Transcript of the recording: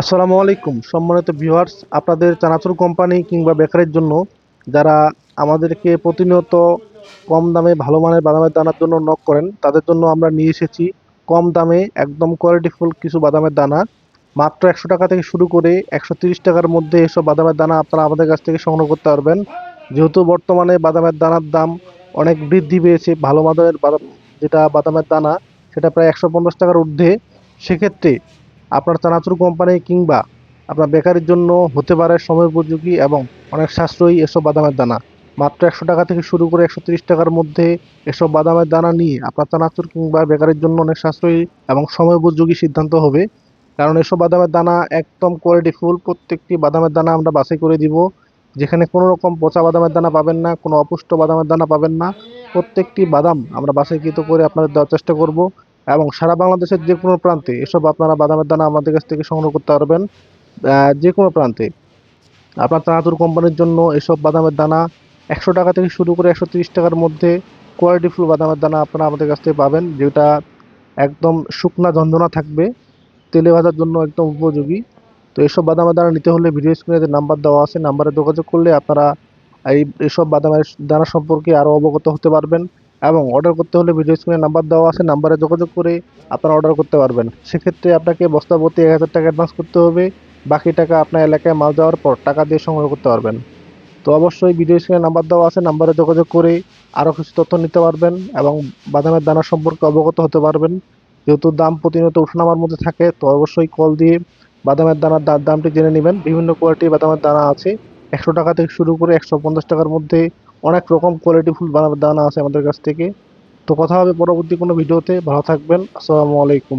আসসালামু আলাইকুম, সম্মানিত ভিউয়ার্স আপনাদের চানাচুর কোম্পানি কিংবা বেকারের জন্য যারা আমাদেরকে প্রতিনিয়ত কম দামে ভালো মানের বাদামের দানার জন্য নক করেন, তাদের জন্য আমরা নিয়ে এসেছি কম দামে একদম কোয়ালিটিফুল কিছু বাদামের দানা। মাত্র একশো টাকা থেকে শুরু করে একশো টাকার মধ্যে এসব বাদামের দানা আপনারা আমাদের কাছ থেকে সংগ্রহ করতে পারবেন। যেহেতু বর্তমানে বাদামের দানার দাম অনেক বৃদ্ধি পেয়েছে, ভালো মানের বাদাম, যেটা বাদামের দানা, সেটা প্রায় একশো পঞ্চাশ টাকার ঊর্ধ্বে। সেক্ষেত্রে আপনার চানাচুর কোম্পানি কিংবা আপনার বেকারির জন্য হতে পারে সময় উপযোগী এবং অনেক সাশ্রয়ী এসব বাদামের দানা। মাত্র একশো টাকা থেকে শুরু করে একশো তিরিশ টাকার মধ্যে এসব বাদামের দানা নিয়ে আপনার চানাচুর কিংবা বেকারির জন্য অনেক সাশ্রয়ী এবং সময় উপযোগী সিদ্ধান্ত হবে। কারণ এসব বাদামের দানা একদম কোয়ালিটি ফুল প্রত্যেকটি বাদামের দানা আমরা বাছাই করে দিব। যেখানে কোনো রকম পচা বাদামের দানা পাবেন না, কোনো অপুষ্ট বাদামের দানা পাবেন না। প্রত্যেকটি বাদাম আমরা বাছাইকৃত করে আপনাদের দেওয়ার চেষ্টা করব। এবং সারা বাংলাদেশের যে কোনো প্রান্তে এসব আপনারা বাদামের দানা আমাদের কাছ থেকে সংগ্রহ করতে পারবেন যে কোনো প্রান্তে। আপনার চানাচুর কোম্পানির জন্য এসব বাদামের দানা একশো টাকা থেকে শুরু করে একশো তিরিশ টাকার মধ্যে কোয়ালিটিফুল বাদামের দানা আপনারা আমাদের কাছ থেকে পাবেন, যেটা একদম শুকনা ঝঞ্ঝনা থাকবে, তেলে ভাজার জন্য একদম উপযোগী। তো এসব বাদামের দানা নিতে হলে ভিডিও স্ক্রিনে যে নাম্বার দেওয়া আছে নাম্বারে যোগাযোগ করলে আপনারা এই এসব বাদামের দানা সম্পর্কে আরও অবগত হতে পারবেন। এবং অর্ডার করতে হলে ভিডিও স্ক্রিনে নাম্বার দেওয়া আছে নাম্বারে যোগাযোগ করে আপনারা অর্ডার করতে পারবেন। সেক্ষেত্রে আপনাকে বস্তা প্রতি এক হাজার টাকা অ্যাডভান্স করতে হবে। বাকি টাকা আপনার এলাকায় মাল যাওয়ার পর টাকা দিয়ে সংগ্রহ করতে পারবেন। তো অবশ্যই ভিডিও স্ক্রিনে নাম্বার দেওয়া আছে নাম্বারে যোগাযোগ করে আরও কিছু তথ্য নিতে পারবেন এবং বাদামের দানা সম্পর্কে অবগত হতে পারবেন। যেহেতু দাম প্রতিনিয়ত উঠানামার মধ্যে থাকে, তো অবশ্যই কল দিয়ে বাদামের দানার দামটি জেনে নেবেন। বিভিন্ন কোয়ালিটির বাদামের দানা আছে। একশো টাকা থেকে শুরু করে একশো পঞ্চাশ টাকার মধ্যে অনেক রকম কোয়ালিটিফুল বানানো, দানা আছে আমাদের কাছ থেকে। তো কথা হবে পরবর্তী কোনো ভিডিওতে। ভালো থাকবেন। আসসালামু আলাইকুম।